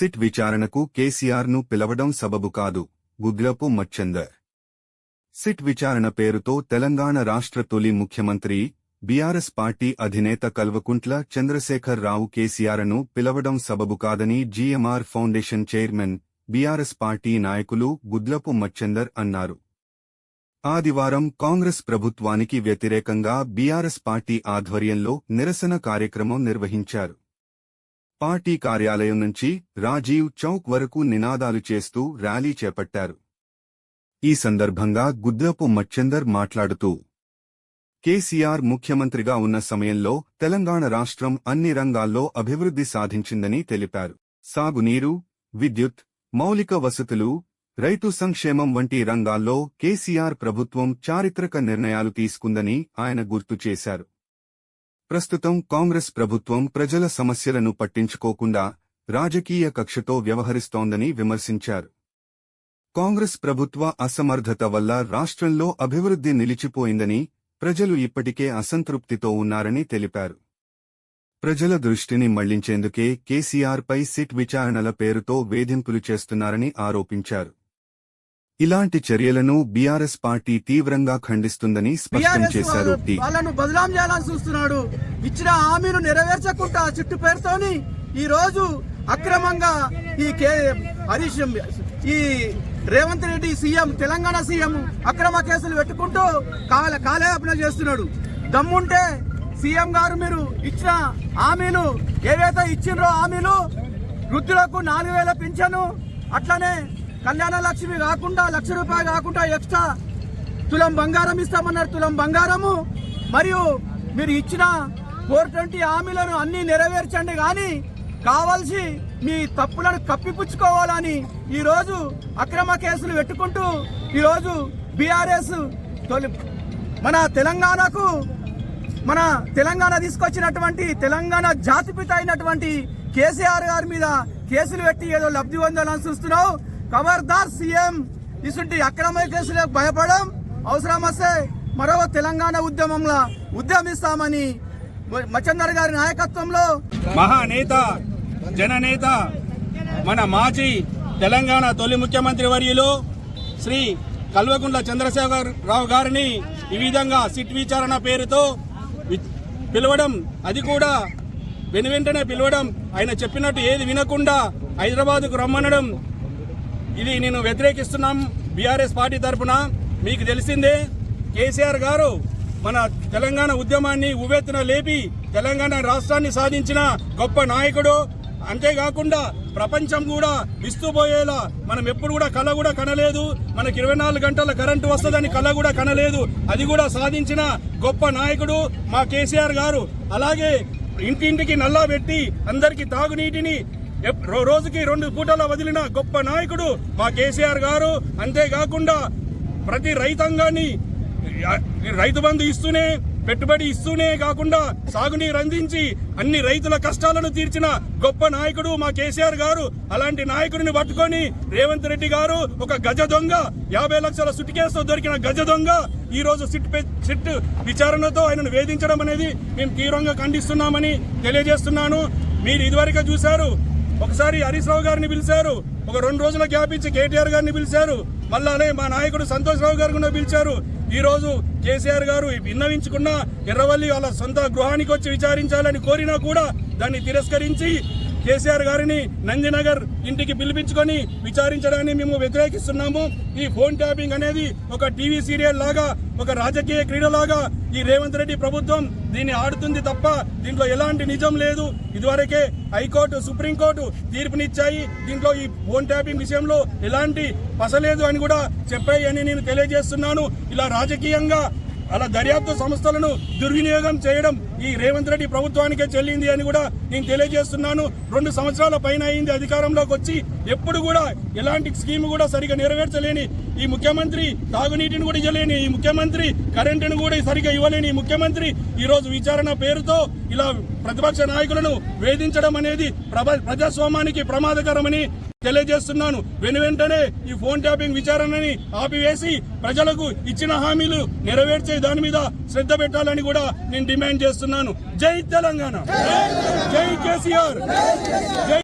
SIT విచారణకు కేసీఆర్ను పిలవడం సబబు కాదు గుగ్లపు మచ్చందర్. సిట్ విచారణ పేరుతో తెలంగాణ రాష్ట్ర తొలి ముఖ్యమంత్రి బీఆర్ఎస్ పార్టీ అధినేత కల్వకుంట్ల చంద్రశేఖర్ రావు కేసీఆర్ను పిలవడం సబబు కాదని GMR foundation chairman BRS party నాయకులు గుద్లపు మచ్చందర్ అన్నారు. ఆదివారం కాంగ్రెస్ ప్రభుత్వానికి వ్యతిరేకంగా బీఆర్ఎస్ పార్టీ ఆధ్వర్యంలో నిరసన కార్యక్రమం నిర్వహించారు. పార్టీ కార్యాలయం నుంచి రాజీవ్ చౌక్ వరకు నినాదాలు చేస్తూ ర్యాలీ చేపట్టారు. ఈ సందర్భంగా గుద్దపు మచ్చందర్ మాట్లాడుతూ కేసీఆర్ ముఖ్యమంత్రిగా ఉన్న సమయంలో తెలంగాణ రాష్ట్రం అన్ని రంగాల్లో అభివృద్ధి సాధించిందని తెలిపారు. సాగునీరు విద్యుత్ మౌలిక వసతులు రైతు సంక్షేమం వంటి రంగాల్లో కేసీఆర్ ప్రభుత్వం చారిత్రక నిర్ణయాలు తీసుకుందని ఆయన గుర్తు చేశారు. ప్రస్తుతం కాంగ్రెస్ ప్రభుత్వం ప్రజల సమస్యలను పట్టించుకోకుండా రాజకీయ కక్షతో వ్యవహరిస్తోందని విమర్శించారు. కాంగ్రెస్ ప్రభుత్వ అసమర్థత వల్ల రాష్ట్రంలో అభివృద్ధి నిలిచిపోయిందని ప్రజలు ఇప్పటికే అసంతృప్తితో ఉన్నారని తెలిపారు. ప్రజల దృష్టిని మళ్ళించేందుకే కేసీఆర్పై సిట్ విచారణల పేరుతో వేధింపులు చేస్తున్నారని ఆరోపించారు. ఇలాంటి చర్యలను బీఆర్ఎస్ పార్టీ తీవ్రంగా ఖండిస్తుందని స్పష్టం చేశారు వాళ్ళను బదలాం చేయాలని చూస్తున్నాడు. ఇచ్చిన హామీలు నెరవేర్చకుండా చుట్టు పేరుతోని ఈ రోజు అక్రమంగా ఈ కే హరీష్ ఈ రేవంత్ రెడ్డి సీఎం తెలంగాణ సీఎం అక్రమ కేసులు పెట్టుకుంటూ కాల కాలయాపన చేస్తున్నాడు. దమ్ముంటే సీఎం గారు మీరు ఇచ్చిన హామీలు ఏవైతే ఇచ్చిండ్రో హామీలు వృద్ధులకు నాలుగు వేల పింఛను అట్లనే కళ్యాణ లక్ష్మి కాకుండా లక్ష రూపాయలు కాకుండా ఎక్స్ట్రా తులం బంగారం ఇస్తామన్నారు. తులం బంగారము మరియు మీరు ఇచ్చిన ఫోర్ ట్వంటీ హామీలను అన్నీ నెరవేర్చండి. కానీ కావాల్సి మీ తప్పులను కప్పిపుచ్చుకోవాలని ఈరోజు అక్రమ కేసులు పెట్టుకుంటూ ఈరోజు బీఆర్ఎస్ తొలి మన తెలంగాణకు మన తెలంగాణ తీసుకొచ్చినటువంటి తెలంగాణ జాతిపిత అయినటువంటి కేసీఆర్ గారి మీద కేసులు పెట్టి ఏదో లబ్ధి పొందాలని చూస్తున్నావు. ఖబర్దార్ సీఎం ఇసుంటి అక్రమ కేసులకు భయపడం అవసరమస్తే మరో తెలంగాణ ఉద్యమంలో ఉద్యమిస్తామని మచ్చందర్ గారి నాయకత్వంలో మహానేత జననేత మన మాజీ తెలంగాణ తొలి ముఖ్యమంత్రి వర్యులు శ్రీ కల్వకుంట్ల చంద్రశేఖర్ రావు గారిని ఈ విధంగా సిట్ విచారణ పేరుతో పిలవడం అది కూడా వెనువెంటనే పిలవడం ఆయన చెప్పినట్టు ఏది వినకుండా హైదరాబాద్కు రమ్మనడం ఇది నేను వ్యతిరేకిస్తున్నాం బీఆర్ఎస్ పార్టీ తరఫున మీకు తెలిసిందే కేసీఆర్ గారు మన తెలంగాణ ఉద్యమాన్ని ఉవ్వెత్తున లేపి తెలంగాణ రాష్ట్రాన్ని సాధించిన గొప్ప నాయకుడు. అంతేకాకుండా ప్రపంచం కూడా విస్తుపోయేలా మనం ఎప్పుడు కూడా కళ కూడా కనలేదు. మనకి ఇరవై నాలుగు గంటల కరెంటు వస్తుందని కళ కూడా కనలేదు. అది కూడా సాధించిన గొప్ప నాయకుడు మా కేసీఆర్ గారు. అలాగే ఇంటింటికి నల్లా పెట్టి అందరికీ తాగునీటిని రోజుకి రెండు పూటల వదిలిన గొప్ప నాయకుడు మా కేసీఆర్ గారు. అంతేకాకుండా ప్రతి రైతాంగాన్ని రైతు బంధు ఇస్తూనే పెట్టుబడి ఇస్తూనే కాకుండా సాగునీరు అందించి అన్ని రైతుల కష్టాలను తీర్చిన గొప్ప నాయకుడు మా కేసీఆర్ గారు. అలాంటి నాయకుడిని పట్టుకొని రేవంత్ రెడ్డి గారు ఒక గజ దొంగ యాభై లక్షల సుటికేసుతో దొరికిన గజ దొంగ ఈ రోజు సిట్ సిట్ విచారణతో ఆయనను వేధించడం అనేది మేము తీవ్రంగా ఖండిస్తున్నామని తెలియజేస్తున్నాను. మీరు ఇదివరకు చూశారు ఒకసారి హరీశ్రావు గారిని పిలిచారు. ఒక రెండు రోజుల గ్యాప్ ఇచ్చి కేటీఆర్ గారిని పిలిచారు. మళ్ళానే మా నాయకుడు సంతోష్ రావు గారు కూడా పిలిచారు. ఈరోజు కేసీఆర్ గారు విన్నవించుకున్న ఎర్రవల్లి వాళ్ళ సొంత గృహానికి వచ్చి విచారించాలని కోరినా కూడా దాన్ని తిరస్కరించి కేసీఆర్ గారిని నందినగర్ ఇంటికి పిలిపించుకొని విచారించడాన్ని మేము వ్యతిరేకిస్తున్నాము. ఈ ఫోన్ ట్యాపింగ్ అనేది ఒక టీవీ సీరియల్ లాగా ఒక రాజకీయ క్రీడలాగా ఈ రేవంత్ రెడ్డి ప్రభుత్వం దీన్ని ఆడుతుంది తప్ప దీంట్లో ఎలాంటి నిజం లేదు. ఇదివరకే హైకోర్టు సుప్రీంకోర్టు తీర్పునిచ్చాయి. దీంట్లో ఈ ఫోన్ ట్యాపింగ్ విషయంలో ఎలాంటి పసలేదు అని కూడా చెప్పాయి అని నేను తెలియజేస్తున్నాను. ఇలా రాజకీయంగా అలా దర్యాప్తు సంస్థలను దుర్వినియోగం చేయడం ఈ రేవంత్ రెడ్డి ప్రభుత్వానికే చెల్లింది అని కూడా నేను తెలియజేస్తున్నాను. రెండు సంవత్సరాల పైన అయింది అధికారంలోకి వచ్చి ఎప్పుడు కూడా ఎలాంటి స్కీమ్ కూడా సరిగా నెరవేర్చలేని ఈ ముఖ్యమంత్రి తాగునీటిని కూడా ఇవ్వలేని ఈ ముఖ్యమంత్రి కరెంటును కూడా సరిగా ఇవ్వలేని ఈ ముఖ్యమంత్రి ఈ రోజు విచారణ పేరుతో ఇలా ప్రతిపక్ష నాయకులను వేధించడం అనేది ప్రజాస్వామానికి ప్రమాదకరమని తెలియజేస్తున్నాను. వెను వెంటనే ఈ ఫోన్ ట్యాపింగ్ విచారణని ఆపివేసి ప్రజలకు ఇచ్చిన హామీలు నెరవేర్చే దాని మీద శ్రద్ధ పెట్టాలని కూడా నేను డిమాండ్ చేస్తున్నాను. జై తెలంగాణ! జై కేసీఆర్! జై